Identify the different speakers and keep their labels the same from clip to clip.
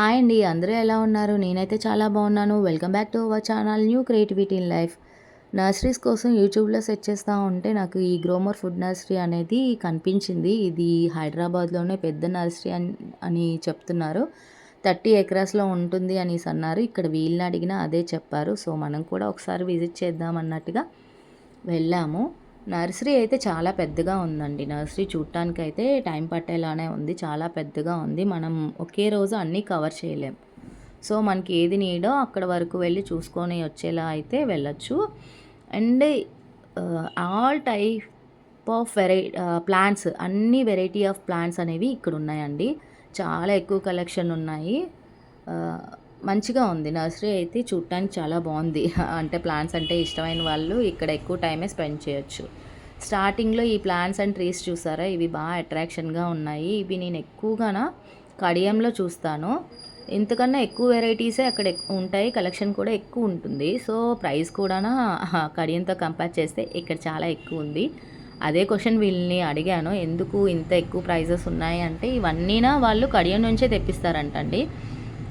Speaker 1: Hi అండి అందరూ ఎలా ఉన్నారు? నేనైతే చాలా బాగున్నాను. Welcome back to our channel new creativity in life nurseries కోసం యూట్యూబ్లో సెర్చ్ చేస్తూ ఉంటే నాకు ఈ గ్రోమర్ ఫుడ్ నర్సరీ అనేది కనిపించింది. ఇది హైదరాబాద్లోనే పెద్ద నర్సరీ అని అని చెప్తున్నారు. థర్టీ ఎకరాస్లో ఉంటుంది అనేసి అన్నారు. ఇక్కడ వీళ్ళని అడిగినా అదే చెప్పారు. సో మనం కూడా ఒకసారి విజిట్ చేద్దాం అన్నట్టుగా వెళ్ళాము. నర్సరీ అయితే చాలా పెద్దగా ఉందండి. నర్సరీ చూడటానికి అయితే టైం పట్టేలానే ఉంది. చాలా పెద్దగా ఉంది. మనం ఒకే రోజు అన్నీ కవర్ చేయలేం. సో మనకి ఏది నీడో అక్కడ వరకు వెళ్ళి చూసుకొని వచ్చేలా అయితే వెళ్ళొచ్చు. And all type of వెరై plants అన్ని వెరైటీ ఆఫ్ ప్లాంట్స్ అనేవి ఇక్కడ ఉన్నాయండి చాలా ఎక్కువ కలెక్షన్ ఉన్నాయి మంచిగా ఉంది. నర్సరీ అయితే చూడటానికి చాలా బాగుంది. అంటే ప్లాంట్స్ అంటే ఇష్టమైన వాళ్ళు ఇక్కడ ఎక్కువ టైమే స్పెండ్ చేయొచ్చు. స్టార్టింగ్లో ఈ ప్లాంట్స్ అండ్ ట్రీస్ చూసారా? ఇవి బాగా అట్రాక్షన్గా ఉన్నాయి. ఇవి నేను ఎక్కువగా కడియంలో చూస్తాను. ఇంతకన్నా ఎక్కువ వెరైటీసే అక్కడ ఉంటాయి. కలెక్షన్ కూడా ఎక్కువ ఉంటుంది. సో ప్రైస్ కూడా కడియంతో కంపేర్ చేస్తే ఇక్కడ చాలా ఎక్కువ ఉంది. అదే క్వశ్చన్ వీళ్ళని అడిగాను. ఎందుకు ఇంత ఎక్కువ ప్రైజెస్ ఉన్నాయి అంటే ఇవన్నీనా వాళ్ళు కడియం నుంచే తెప్పిస్తారంటండి.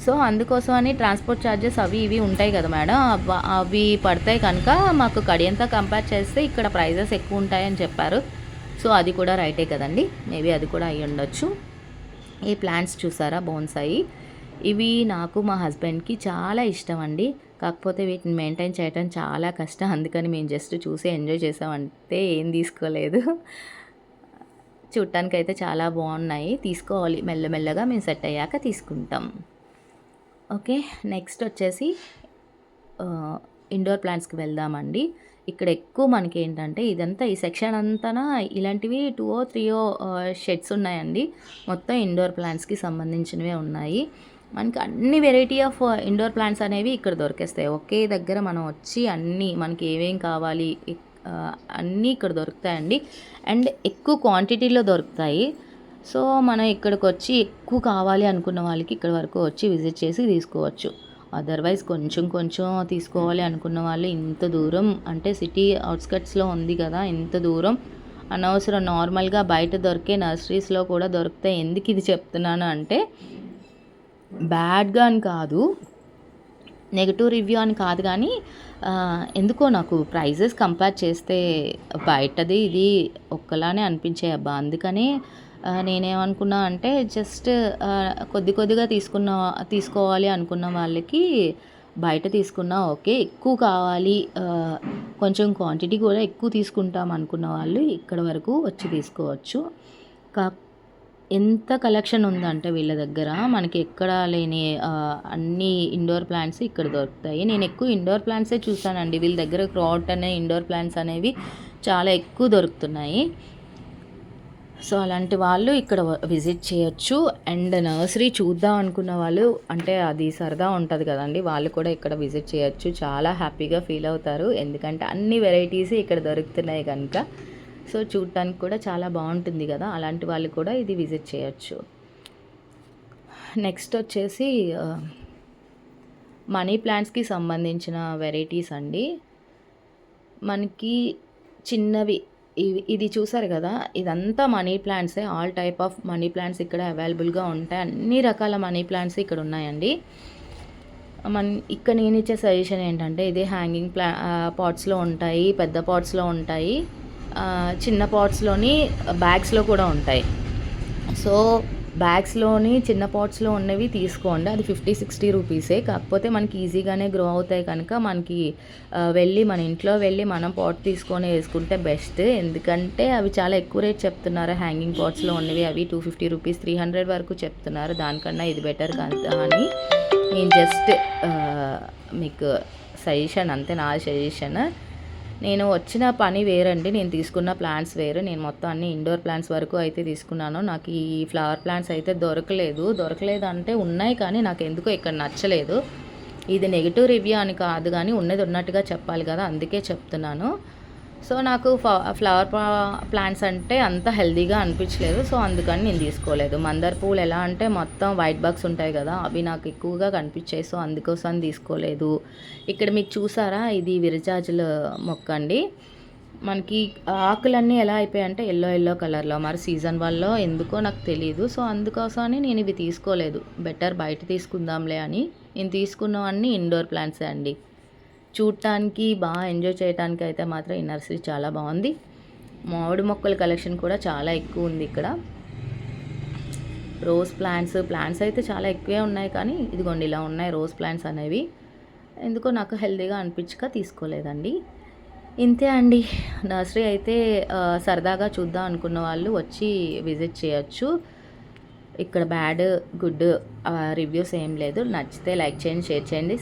Speaker 1: సో అందుకోసం అని ట్రాన్స్పోర్ట్ ఛార్జెస్ అవి ఇవి ఉంటాయి కదా మేడం. అవి పడతాయి కనుక మాకు కడియంతో కంపేర్ చేస్తే ఇక్కడ ప్రైజెస్ ఎక్కువ ఉంటాయని చెప్పారు. సో అది కూడా రైటే కదండి. మేబీ అది కూడా అయ్యి ఉండొచ్చు. ఈ ప్లాంట్స్ చూసారా? బోన్సాయి. ఇవి నాకు మా హస్బెండ్కి చాలా ఇష్టం అండి కాకపోతే వీటిని మెయింటైన్ చేయడం చాలా కష్టం. అందుకని మేము జస్ట్ చూసి ఎంజాయ్ చేసామంటే ఏం తీసుకోలేదు. చూడటానికైతే చాలా బాగున్నాయి. తీసుకోవాలి. మెల్లమెల్లగా మేము సెట్ అయ్యాక తీసుకుంటాం. ఓకే నెక్స్ట్ వచ్చేసి ఇండోర్ ప్లాంట్స్కి వెళ్దామండి. ఇక్కడ ఎక్కువ మనకి ఏంటంటే ఇదంతా ఈ సెక్షన్ అంతా ఇలాంటివి టూ ఓ త్రీ ఓ షెడ్స్ ఉన్నాయండి. మొత్తం ఇండోర్ ప్లాంట్స్కి సంబంధించినవే ఉన్నాయి. మనకి అన్ని వెరైటీ ఆఫ్ ఇండోర్ ప్లాంట్స్ అనేవి ఇక్కడ దొరికేస్తాయి. ఒకే దగ్గర మనం వచ్చి అన్నీ మనకి ఏమేం కావాలి అన్నీ ఇక్కడ దొరుకుతాయండి. అండ్ ఎక్కువ క్వాంటిటీలో దొరుకుతాయి. సో మనం ఇక్కడికి వచ్చి ఎక్కువ కావాలి అనుకున్న వాళ్ళకి ఇక్కడ వరకు వచ్చి విజిట్ చేసి తీసుకోవచ్చు. అదర్వైజ్ కొంచెం కొంచెం తీసుకోవాలి అనుకున్న వాళ్ళు ఇంత దూరం అంటే సిటీ అవుట్స్కట్స్లో ఉంది కదా ఇంత దూరం అనవసరం నార్మల్గా బయట దొరికే నర్సరీస్లో కూడా దొరుకుతాయి ఎందుకు ఇది చెప్తున్నాను అంటే బ్యాడ్గా అని కాదు నెగటివ్ రివ్యూ అని కాదు కానీ ఎందుకో నాకు ప్రైజెస్ కంపేర్ చేస్తే బయటది ఇది ఒక్కలానే అనిపించాయి అబ్బా. అందుకనే నేనేమనుకున్నా అంటే జస్ట్ కొద్ది కొద్దిగా తీసుకున్న తీసుకోవాలి అనుకున్న వాళ్ళకి బయట తీసుకున్నా ఓకే ఎక్కువ కావాలి కొంచెం క్వాంటిటీ కూడా ఎక్కువ తీసుకుంటాం అనుకున్న వాళ్ళు ఇక్కడ వరకు వచ్చి తీసుకోవచ్చు. కా ఎంత కలెక్షన్ ఉందంటే వీళ్ళ దగ్గర మనకి ఎక్కడ లేని అన్ని ఇండోర్ ప్లాంట్స్ ఇక్కడ దొరుకుతాయి. నేను ఎక్కువ ఇండోర్ ప్లాంట్సే చూసానండి. వీళ్ళ దగ్గర క్రాట్ అనే ఇండోర్ ప్లాంట్స్ అనేవి చాలా ఎక్కువ దొరుకుతున్నాయి. సో అలాంటి వాళ్ళు ఇక్కడ విజిట్ చేయొచ్చు. అండ్ నర్సరీ చూద్దాం అనుకున్న వాళ్ళు అంటే అది సరదా ఉంటుంది కదండి. వాళ్ళు కూడా ఇక్కడ విజిట్ చేయొచ్చు. చాలా హ్యాపీగా ఫీల్ అవుతారు. ఎందుకంటే అన్ని వెరైటీస్ ఇక్కడ దొరుకుతున్నాయి కనుక. సో చూడటానికి కూడా చాలా బాగుంటుంది కదా. అలాంటి వాళ్ళు కూడా ఇది విజిట్ చేయొచ్చు. నెక్స్ట్ వచ్చేసి మనీ ప్లాంట్స్కి సంబంధించిన వెరైటీస్ అండి. మనకి చిన్నవి ఇవి ఇది చూసారు కదా? ఇదంతా money ప్లాంట్సే. All type of money plants ఇక్కడ అవైలబుల్గా ఉంటాయి. అన్ని రకాల మనీ ప్లాంట్స్ ఇక్కడ ఉన్నాయండి. మన ఇక్కడ నేను ఇచ్చే సజెషన్ ఏంటంటే ఇది హ్యాంగింగ్ ప్లా పాట్స్లో ఉంటాయి పెద్ద పాట్స్లో ఉంటాయి. చిన్న పాట్స్లోని బ్యాగ్స్లో కూడా ఉంటాయి. సో బ్యాగ్స్లోని చిన్న పాట్స్లో ఉన్నవి తీసుకోండి. అది ఫిఫ్టీ సిక్స్టీ రూపీసే. కాకపోతే మనకి ఈజీగానే గ్రో అవుతాయి కనుక మనకి వెళ్ళి మన ఇంట్లో వెళ్ళి మనం పాట్ తీసుకొని వేసుకుంటే బెస్ట్. ఎందుకంటే అవి చాలా ఎక్కువ రేట్ చెప్తున్నారు. హ్యాంగింగ్ పాట్స్లో ఉన్నవి అవి two fifty rupees three hundred వరకు చెప్తున్నారు. దానికన్నా ఇది బెటర్ అని నేను జస్ట్ మీకు సజెషన్ అంతే నా సజెషన్. నేను వచ్చిన పని వేరండి నేను తీసుకున్న ప్లాంట్స్ వేరు. నేను మొత్తం అన్ని ఇండోర్ ప్లాంట్స్ వరకు అయితే తీసుకున్నాను. నాకు ఈ ఫ్లవర్ ప్లాంట్స్ అయితే దొరకలేదు. దొరకలేదు అంటే ఉన్నాయి కానీ నాకు ఎందుకో ఇక్కడ నచ్చలేదు. ఇది నెగిటివ్ రివ్యూ అని కాదు కానీ ఉన్నది ఉన్నట్టుగా చెప్పాలి కదా అందుకే చెప్తున్నాను. సో నాకు ఫ్లవర్ ప్లాంట్స్ అంటే అంత హెల్దీగా అనిపించలేదు. సో అందుకని నేను తీసుకోలేదు. మందార పువ్వులు ఎలా అంటే మొత్తం వైట్ బాక్స్ ఉంటాయి కదా అవి నాకు ఎక్కువగా కనిపించాయి. సో అందుకోసం తీసుకోలేదు. ఇక్కడ మీకు చూసారా? ఇది విరజాజుల మొక్క అండి. మనకి ఆకులన్నీ ఎలా అయిపోయాయంటే ఎల్లో ఎల్లో కలర్లో. మరి సీజన్ వల్ల ఎందుకో నాకు తెలియదు సో అందుకోసమని నేను ఇవి తీసుకోలేదు. బెటర్ బయట తీసుకుందాంలే అని. నేను తీసుకున్నవన్నీ ఇండోర్ ప్లాంట్సే అండి. చూడటానికి బాగా ఎంజాయ్ చేయడానికి అయితే మాత్రం ఈ నర్సరీ చాలా బాగుంది. మామిడి మొక్కల కలెక్షన్ కూడా చాలా ఎక్కువ ఉంది ఇక్కడ. రోజ్ ప్లాంట్స్ ప్లాంట్స్ అయితే చాలా ఎక్కువే ఉన్నాయి కానీ ఇదిగోండి ఇలా ఉన్నాయి రోజ్ ప్లాంట్స్ అనేవి. ఎందుకో నాకు హెల్తీగా అనిపించక తీసుకోలేదండి. ఇంతే అండి. నర్సరీ అయితే సరదాగా చూద్దాం అనుకున్న వాళ్ళు వచ్చి విజిట్ చేయొచ్చు. ఇక్కడ బ్యాడ్ గుడ్ రివ్యూస్ ఏం లేదు. నచ్చితే లైక్ చేయండి షేర్ చేయండి.